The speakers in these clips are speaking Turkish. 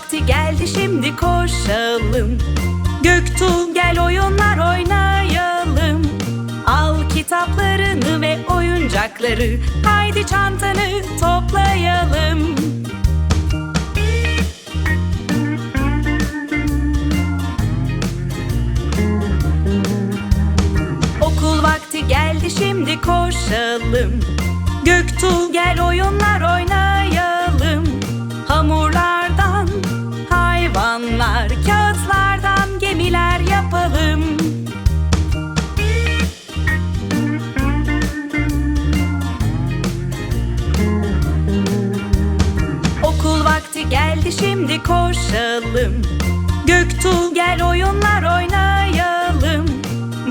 vakti geldi şimdi koşalım. Göktuğ gel oyunlar oynayalım. Al kitaplarını ve oyuncakları Haydi çantanı toplayalım. Okul vakti geldi şimdi koşalım. Göktuğ gel oyunlar oynayalım geldi şimdi koşalım. Göktuğ gel oyunlar oynayalım.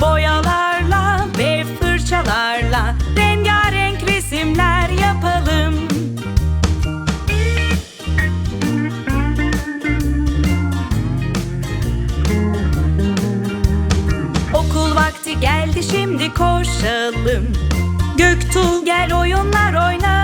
Boyalarla ve fırçalarla Rengarenk resimler yapalım. Okul vakti geldi şimdi koşalım. Göktuğ gel oyunlar oynayalım